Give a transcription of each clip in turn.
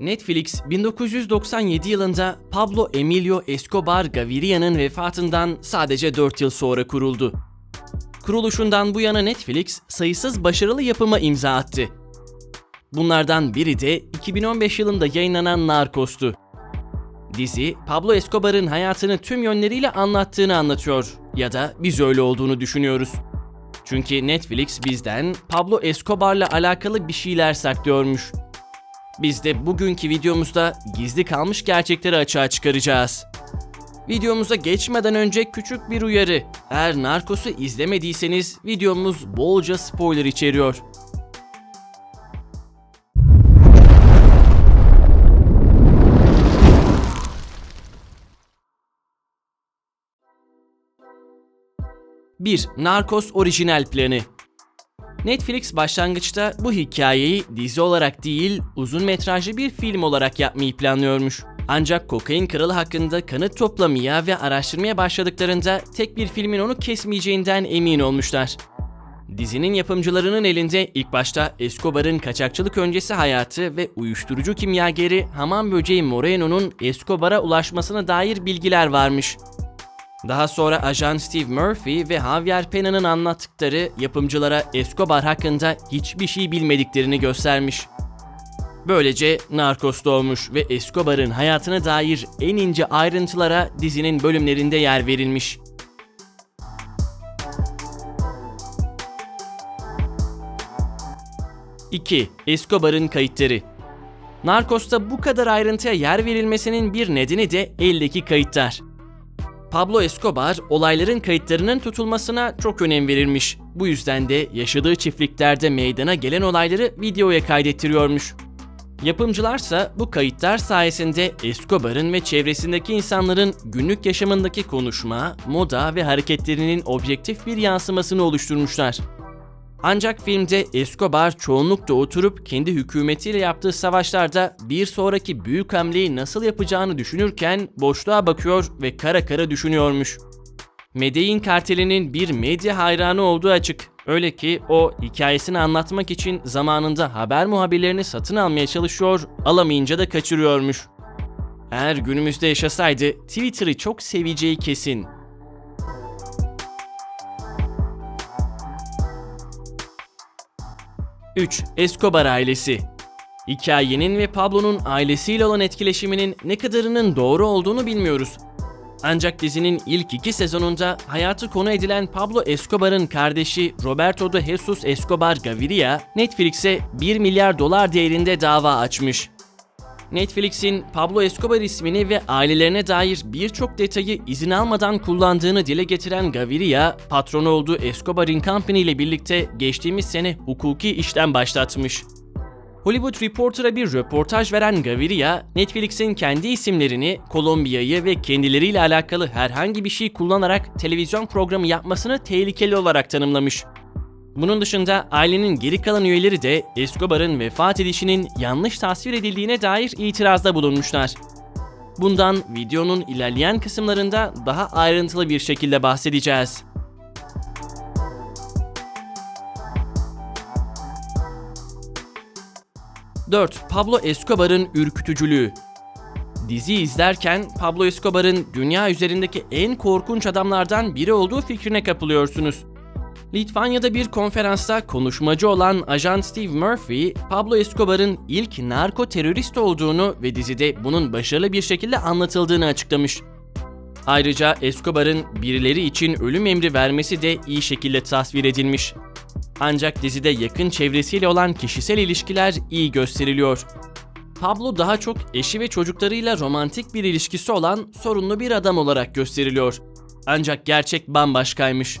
Netflix 1997 yılında Pablo Emilio Escobar Gaviria'nın vefatından sadece 4 yıl sonra kuruldu. Kuruluşundan bu yana Netflix sayısız başarılı yapıma imza attı. Bunlardan biri de 2015 yılında yayınlanan Narcos'tu. Dizi, Pablo Escobar'ın hayatını tüm yönleriyle anlattığını anlatıyor ya da biz öyle olduğunu düşünüyoruz. Çünkü Netflix bizden Pablo Escobar'la alakalı bir şeyler saklıyormuş. Biz de bugünkü videomuzda gizli kalmış gerçekleri açığa çıkaracağız. Videomuza geçmeden önce küçük bir uyarı. Eğer Narcos'u izlemediyseniz videomuz bolca spoiler içeriyor. Bir Narcos orijinal planı Netflix başlangıçta bu hikayeyi dizi olarak değil, uzun metrajlı bir film olarak yapmayı planlıyormuş. Ancak kokain kralı hakkında kanıt toplamaya ve araştırmaya başladıklarında tek bir filmin onu kesmeyeceğinden emin olmuşlar. Dizinin yapımcılarının elinde ilk başta Escobar'ın kaçakçılık öncesi hayatı ve uyuşturucu kimyageri hamam böceği Moreno'nun Escobar'a ulaşmasına dair bilgiler varmış. Daha sonra ajan Steve Murphy ve Javier Pena'nın anlattıkları yapımcılara Escobar hakkında hiçbir şey bilmediklerini göstermiş. Böylece Narcos doğmuş ve Escobar'ın hayatına dair en ince ayrıntılara dizinin bölümlerinde yer verilmiş. İki, Escobar'ın kayıtları Narcos'ta bu kadar ayrıntıya yer verilmesinin bir nedeni de eldeki kayıtlar. Pablo Escobar olayların kayıtlarının tutulmasına çok önem verilmiş. Bu yüzden de yaşadığı çiftliklerde meydana gelen olayları videoya kaydettiriyormuş. Yapımcılarsa bu kayıtlar sayesinde Escobar'ın ve çevresindeki insanların günlük yaşamındaki konuşma, moda ve hareketlerinin objektif bir yansımasını oluşturmuşlar. Ancak filmde Escobar çoğunlukla oturup kendi hükümetiyle yaptığı savaşlarda bir sonraki büyük hamleyi nasıl yapacağını düşünürken boşluğa bakıyor ve kara kara düşünüyormuş. Medellin kartelinin bir medya hayranı olduğu açık. Öyle ki o hikayesini anlatmak için zamanında haber muhabirlerini satın almaya çalışıyor, alamayınca da kaçırıyormuş. Eğer günümüzde yaşasaydı Twitter'ı çok seveceği kesin. 3. Escobar ailesi Hikayenin ve Pablo'nun ailesiyle olan etkileşiminin ne kadarının doğru olduğunu bilmiyoruz. Ancak dizinin ilk iki sezonunda hayatı konu edilen Pablo Escobar'ın kardeşi Roberto de Jesus Escobar Gaviria, Netflix'e 1 milyar dolar değerinde dava açmış. Netflix'in Pablo Escobar ismini ve ailelerine dair birçok detayı izin almadan kullandığını dile getiren Gaviria, patronu olduğu Escobar Company ile birlikte geçtiğimiz sene hukuki işlem başlatmış. Hollywood Reporter'a bir röportaj veren Gaviria, Netflix'in kendi isimlerini, Kolombiya'yı ve kendileriyle alakalı herhangi bir şey kullanarak televizyon programı yapmasını tehlikeli olarak tanımlamış. Bunun dışında ailenin geri kalan üyeleri de Escobar'ın vefat edişinin yanlış tasvir edildiğine dair itirazda bulunmuşlar. Bundan videonun ilerleyen kısımlarında daha ayrıntılı bir şekilde bahsedeceğiz. Dört, Pablo Escobar'ın ürkütücülüğü Dizi izlerken Pablo Escobar'ın dünya üzerindeki en korkunç adamlardan biri olduğu fikrine kapılıyorsunuz. Litvanya'da bir konferansta konuşmacı olan ajan Steve Murphy, Pablo Escobar'ın ilk narko terörist olduğunu ve dizide bunun başarılı bir şekilde anlatıldığını açıklamış. Ayrıca Escobar'ın birileri için ölüm emri vermesi de iyi şekilde tasvir edilmiş. Ancak dizide yakın çevresiyle olan kişisel ilişkiler iyi gösteriliyor. Pablo daha çok eşi ve çocuklarıyla romantik bir ilişkisi olan sorunlu bir adam olarak gösteriliyor. Ancak gerçek bambaşkaymış.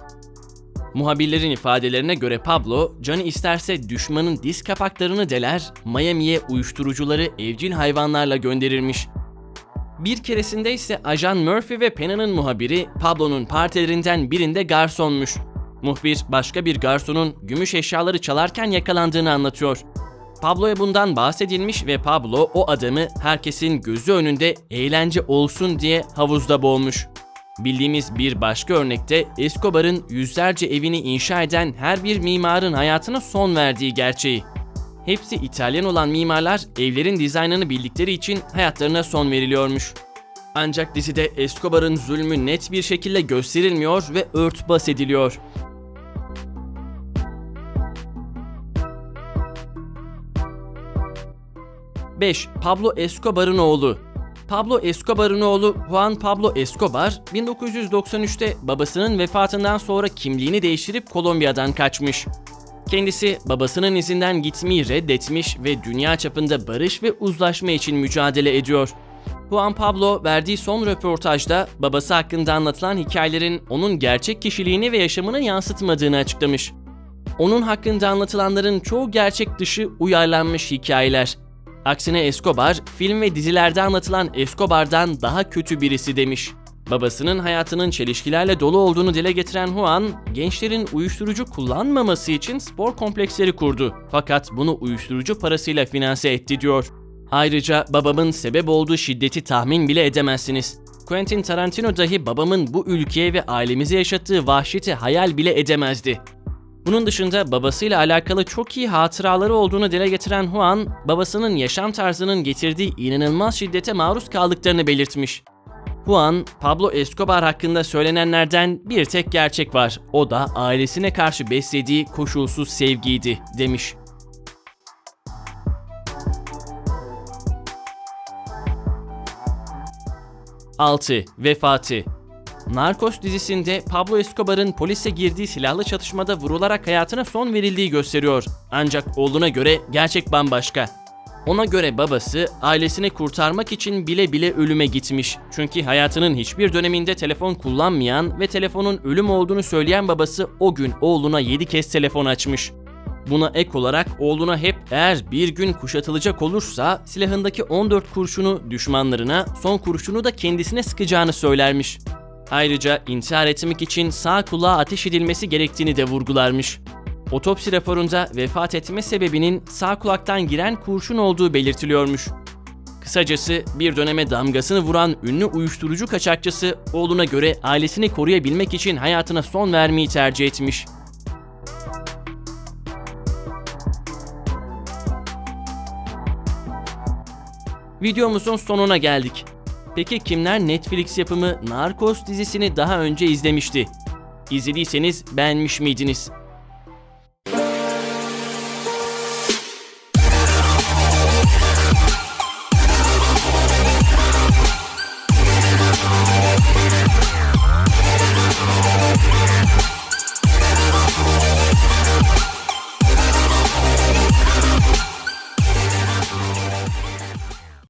Muhabirlerin ifadelerine göre Pablo, canı isterse düşmanın diz kapaklarını deler, Miami'ye uyuşturucuları evcil hayvanlarla gönderirmiş. Bir keresinde ise ajan Murphy ve Pena'nın muhabiri Pablo'nun partilerinden birinde garsonmuş. Muhbir başka bir garsonun gümüş eşyaları çalarken yakalandığını anlatıyor. Pablo'ya bundan bahsedilmiş ve Pablo o adamı herkesin gözü önünde eğlence olsun diye havuzda boğmuş. Bildiğimiz bir başka örnekte Escobar'ın yüzlerce evini inşa eden her bir mimarın hayatına son verdiği gerçeği. Hepsi İtalyan olan mimarlar evlerin dizaynını bildikleri için hayatlarına son veriliyormuş. Ancak dizide Escobar'ın zulmü net bir şekilde gösterilmiyor ve örtbas ediliyor. Beş, Pablo Escobar'ın oğlu. Pablo Escobar'ın oğlu Juan Pablo Escobar 1993'te babasının vefatından sonra kimliğini değiştirip Kolombiya'dan kaçmış. Kendisi babasının izinden gitmeyi reddetmiş ve dünya çapında barış ve uzlaşma için mücadele ediyor. Juan Pablo verdiği son röportajda babası hakkında anlatılan hikayelerin onun gerçek kişiliğini ve yaşamını yansıtmadığını açıklamış. Onun hakkında anlatılanların çoğu gerçek dışı uyarlanmış hikayeler. Aksine Escobar, film ve dizilerde anlatılan Escobar'dan daha kötü birisi demiş. Babasının hayatının çelişkilerle dolu olduğunu dile getiren Juan, gençlerin uyuşturucu kullanmaması için spor kompleksleri kurdu. Fakat bunu uyuşturucu parasıyla finanse etti diyor. Ayrıca babamın sebep olduğu şiddeti tahmin bile edemezsiniz. Quentin Tarantino dahi babamın bu ülkeye ve ailemize yaşattığı vahşeti hayal bile edemezdi. Bunun dışında babasıyla alakalı çok iyi hatıraları olduğunu dile getiren Juan, babasının yaşam tarzının getirdiği inanılmaz şiddete maruz kaldıklarını belirtmiş. Juan, Pablo Escobar hakkında söylenenlerden bir tek gerçek var. O da ailesine karşı beslediği koşulsuz sevgiydi, demiş. Altı Vefatı Narcos dizisinde Pablo Escobar'ın polise girdiği silahlı çatışmada vurularak hayatına son verildiği gösteriyor. Ancak oğluna göre gerçek bambaşka. Ona göre babası ailesini kurtarmak için bile bile ölüme gitmiş. Çünkü hayatının hiçbir döneminde telefon kullanmayan ve telefonun ölüm olduğunu söyleyen babası o gün oğluna 7 kez telefon açmış. Buna ek olarak oğluna hep eğer bir gün kuşatılacak olursa silahındaki 14 kurşunu düşmanlarına, son kurşunu da kendisine sıkacağını söylermiş. Ayrıca intihar etmek için sağ kulağa ateş edilmesi gerektiğini de vurgularmış. Otopsi raporunda vefat etme sebebinin sağ kulaktan giren kurşun olduğu belirtiliyormuş. Kısacası bir döneme damgasını vuran ünlü uyuşturucu kaçakçısı oğluna göre ailesini koruyabilmek için hayatına son vermeyi tercih etmiş. Videomuzun sonuna geldik. Peki kimler Netflix yapımı Narcos dizisini daha önce izlemişti? İzlediyseniz beğenmiş miydiniz?